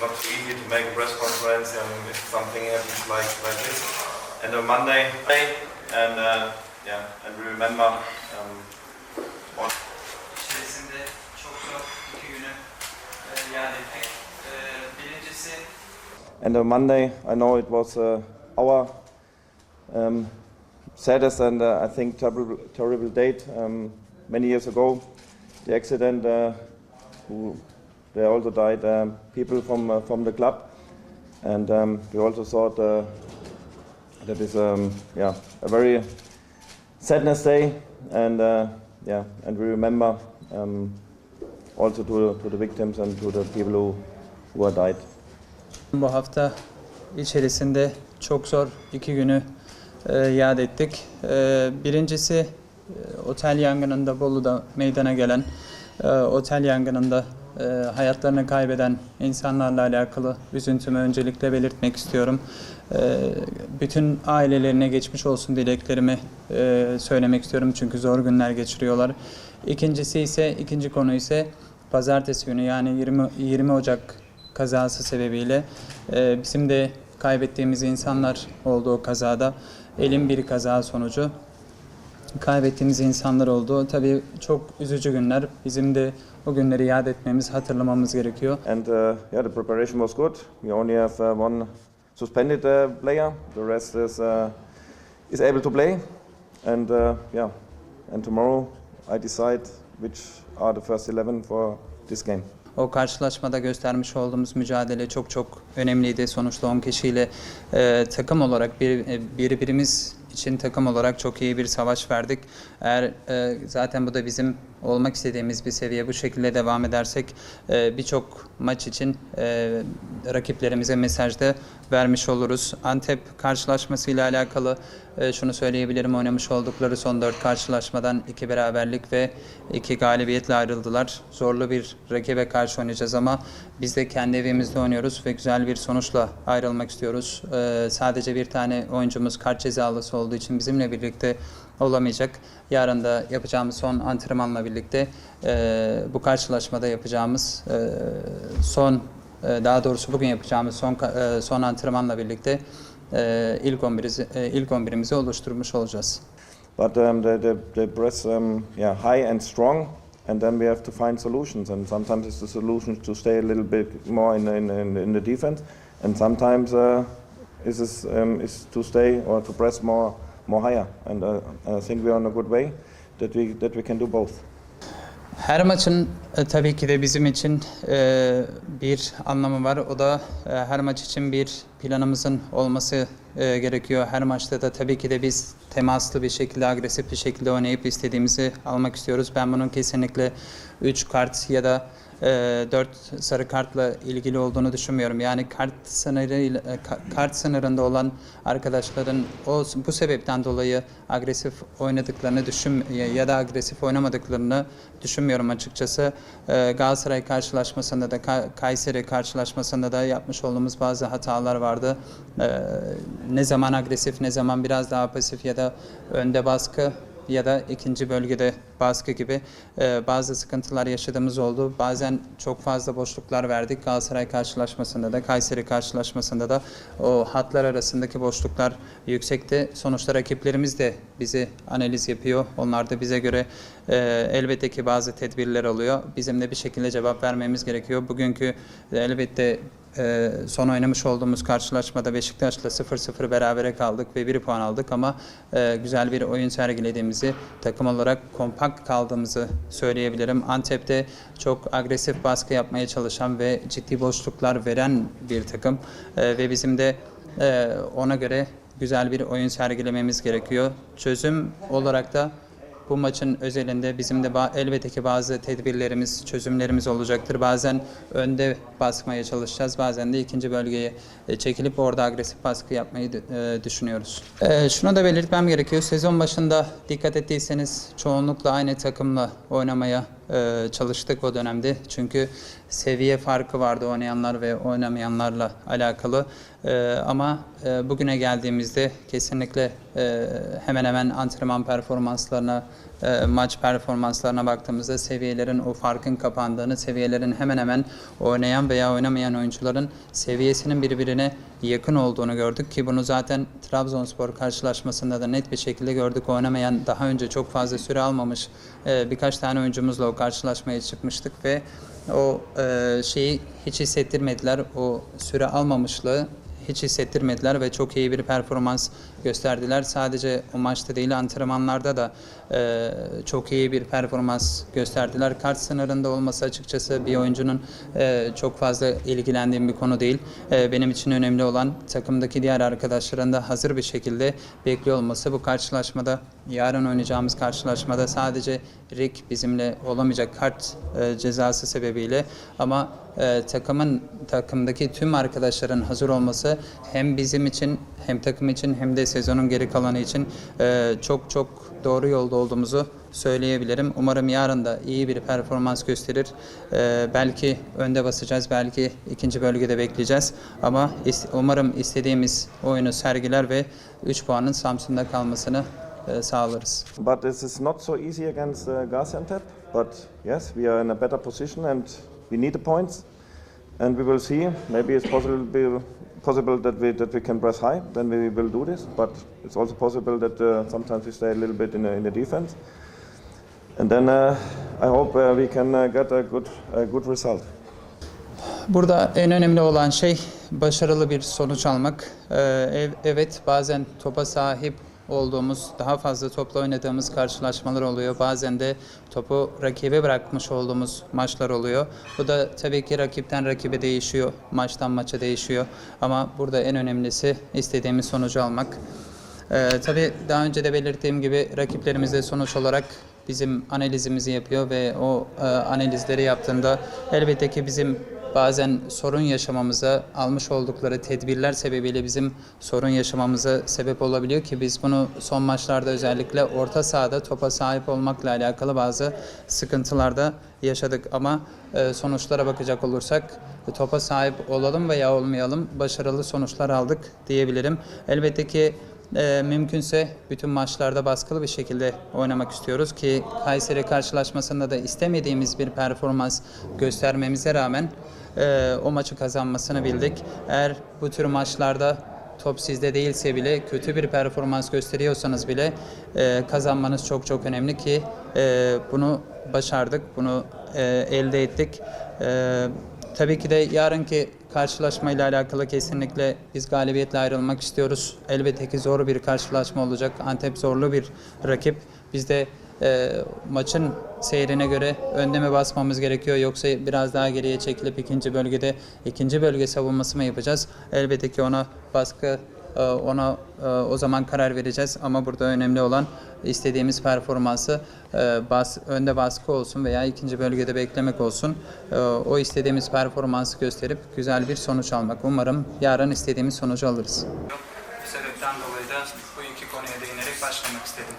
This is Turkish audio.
Not easy to make a press conference um, if something happens like like this. And on Monday, and uh, yeah, and we remember um, what İçerisinde çok zor iki günü e. E, birincisi And on Monday, I know it was uh, our um, saddest and I think terrible, terrible date. Um, many years ago, the accident, uh, who, they also died um, people from uh, from the club, and um, we also thought uh, that is um, yeah a very sadness day, and yeah, and we remember um, also to to the victims and to the people who who have died. Bu hafta içerisinde çok zor iki günü e, yad ettik. E, birincisi e, otel yangınında Bolu'da meydana gelen otel yangınında hayatlarını kaybeden insanlarla alakalı üzüntümü öncelikle belirtmek istiyorum. Bütün ailelerine geçmiş olsun dileklerimi söylemek istiyorum çünkü zor günler geçiriyorlar. İkincisi ise ikinci konu ise pazartesi günü yani 20 20 Ocak kazası sebebiyle bizim de kaybettiğimiz insanlar oldu o kazada. Elim bir kaza sonucu kaybettiğimiz insanlar oldu. Tabii çok üzücü günler. Bizim de o günleri yad etmemiz, hatırlamamız gerekiyor. And uh, yeah, the preparation was good. We only have uh, one suspended uh, player. The rest is uh, is able to play. And uh, yeah, and tomorrow I decide which are the first 11 for this game. O karşılaşmada göstermiş olduğumuz mücadele çok çok önemliydi. Sonuçta 10 kişiyle e, takım olarak bir, e, birbirimiz için takım olarak çok iyi bir savaş verdik. Eğer e, zaten bu da bizim olmak istediğimiz bir seviye bu şekilde devam edersek e, birçok maç için e, rakiplerimize mesajda vermiş oluruz. Antep karşılaşmasıyla alakalı e, şunu söyleyebilirim. Oynamış oldukları son 4 karşılaşmadan 2 beraberlik ve 2 galibiyetle ayrıldılar. Zorlu bir rakibe karşı oynayacağız ama biz de kendi evimizde oynuyoruz ve güzel bir sonuçla ayrılmak istiyoruz. E, sadece bir tane oyuncumuz kart cezalısı olduğu için bizimle birlikte olamayacak. Yarın da yapacağımız son antrenmanla birlikte e, bu karşılaşmada yapacağımız e, son daha doğrusu bugün yapacağımız son e, son antrenmanla birlikte e, ilk 11'imizi e, ilk 11'imizi oluşturmuş olacağız. But um, the, the, the press, um, yeah, high and strong, and then we have to find solutions. And sometimes it's the solution to stay a little bit more in, in, in, in the defense, and sometimes uh, is is, um, is to stay or to press more more higher. And uh, I think we are on a good way that we that we can do both. Her maçın e, tabii ki de bizim için e, bir anlamı var. O da e, her maç için bir planımızın olması e, gerekiyor. Her maçta da tabii ki de biz temaslı bir şekilde, agresif bir şekilde oynayıp istediğimizi almak istiyoruz. Ben bunun kesinlikle 3 kart ya da 4 sarı kartla ilgili olduğunu düşünmüyorum. Yani kart sınırı e, ka- kart sınırında olan arkadaşların o bu sebepten dolayı agresif oynadıklarını düşün ya da agresif oynamadıklarını düşünmüyorum açıkçası. E, Galatasaray karşılaşmasında da Ka- Kayseri karşılaşmasında da yapmış olduğumuz bazı hatalar vardı. E, ne zaman agresif ne zaman biraz daha pasif ya da önde baskı ya da ikinci bölgede baskı gibi e, bazı sıkıntılar yaşadığımız oldu. Bazen çok fazla boşluklar verdik. Galatasaray karşılaşmasında da Kayseri karşılaşmasında da o hatlar arasındaki boşluklar yüksekti. Sonuçta rakiplerimiz de bizi analiz yapıyor. Onlar da bize göre e, elbette ki bazı tedbirler alıyor. Bizim de bir şekilde cevap vermemiz gerekiyor. Bugünkü e, elbette e, son oynamış olduğumuz karşılaşmada Beşiktaş'la 0-0 berabere kaldık ve 1 puan aldık ama e, güzel bir oyun sergilediğimizi, takım olarak kompakt kaldığımızı söyleyebilirim. Antep'te çok agresif baskı yapmaya çalışan ve ciddi boşluklar veren bir takım E, ve bizim de e, ona göre güzel bir oyun sergilememiz gerekiyor. Çözüm olarak da bu maçın özelinde bizim de elbette ki bazı tedbirlerimiz, çözümlerimiz olacaktır. Bazen önde baskmaya çalışacağız, bazen de ikinci bölgeye e, çekilip orada agresif baskı yapmayı e, düşünüyoruz. E, şunu da belirtmem gerekiyor. Sezon başında dikkat ettiyseniz çoğunlukla aynı takımla oynamaya e, çalıştık o dönemde. Çünkü seviye farkı vardı oynayanlar ve oynamayanlarla alakalı. E, ama e, bugüne geldiğimizde kesinlikle hemen hemen antrenman performanslarına, e, maç performanslarına baktığımızda seviyelerin o farkın kapandığını, seviyelerin hemen hemen oynayan veya oynamayan oyuncuların seviyesinin birbirine yakın olduğunu gördük ki bunu zaten Trabzonspor karşılaşmasında da net bir şekilde gördük. Oynamayan daha önce çok fazla süre almamış e, birkaç tane oyuncumuzla o karşılaşmaya çıkmıştık ve o e, şeyi hiç hissettirmediler. O süre almamışlığı hiç hissettirmediler ve çok iyi bir performans gösterdiler. Sadece o maçta değil antrenmanlarda da e, çok iyi bir performans gösterdiler. Kart sınırında olması açıkçası bir oyuncunun e, çok fazla ilgilendiğim bir konu değil. E, benim için önemli olan takımdaki diğer arkadaşların da hazır bir şekilde bekliyor olması. Bu karşılaşmada yarın oynayacağımız karşılaşmada sadece Rick bizimle olamayacak kart e, cezası sebebiyle ama e, takımın takımdaki tüm arkadaşların hazır olması hem bizim için hem takım için hem de sezonun geri kalanı için e, çok çok doğru yolda olduğumuzu söyleyebilirim. Umarım yarın da iyi bir performans gösterir. E, belki önde basacağız, belki ikinci bölgede bekleyeceğiz. Ama is- umarım istediğimiz oyunu sergiler ve 3 puanın Samsun'da kalmasını e, sağlarız. But this is not so easy against uh, Gaziantep. But yes, we are in a better position and we need the points. And we will see. Maybe it's possible possible that we that we can press high. Then we will do this. But it's also possible that uh, sometimes we stay a little bit in the, in the defense. And then uh, I hope uh, we can uh, get a good a good result. Burada en önemli olan şey başarılı bir sonuç almak. Ee, ev- evet bazen topa sahip olduğumuz, daha fazla topla oynadığımız karşılaşmalar oluyor. Bazen de topu rakibe bırakmış olduğumuz maçlar oluyor. Bu da tabii ki rakipten rakibe değişiyor, maçtan maça değişiyor. Ama burada en önemlisi istediğimiz sonucu almak. Ee, tabii daha önce de belirttiğim gibi rakiplerimiz de sonuç olarak bizim analizimizi yapıyor ve o e, analizleri yaptığında elbette ki bizim bazen sorun yaşamamıza almış oldukları tedbirler sebebiyle bizim sorun yaşamamıza sebep olabiliyor ki biz bunu son maçlarda özellikle orta sahada topa sahip olmakla alakalı bazı sıkıntılarda yaşadık ama e, sonuçlara bakacak olursak topa sahip olalım veya olmayalım başarılı sonuçlar aldık diyebilirim. Elbette ki e, mümkünse bütün maçlarda baskılı bir şekilde oynamak istiyoruz ki Kayseri karşılaşmasında da istemediğimiz bir performans göstermemize rağmen e, o maçı kazanmasını bildik. Eğer bu tür maçlarda top sizde değilse bile kötü bir performans gösteriyorsanız bile e, kazanmanız çok çok önemli ki e, bunu başardık, bunu e, elde ettik. E, tabii ki de yarınki karşılaşmayla alakalı kesinlikle biz galibiyetle ayrılmak istiyoruz. Elbette ki zor bir karşılaşma olacak. Antep zorlu bir rakip. Biz de e, maçın seyrine göre önde mi basmamız gerekiyor yoksa biraz daha geriye çekilip ikinci bölgede ikinci bölge savunması mı yapacağız? Elbette ki ona baskı ona e, o zaman karar vereceğiz ama burada önemli olan istediğimiz performansı e, bas, önde baskı olsun veya ikinci bölgede beklemek olsun. E, O istediğimiz performansı gösterip güzel bir sonuç almak. Umarım yarın istediğimiz sonucu alırız. Bu sebepten dolayı da bu iki konuya değinerek başlamak istedim.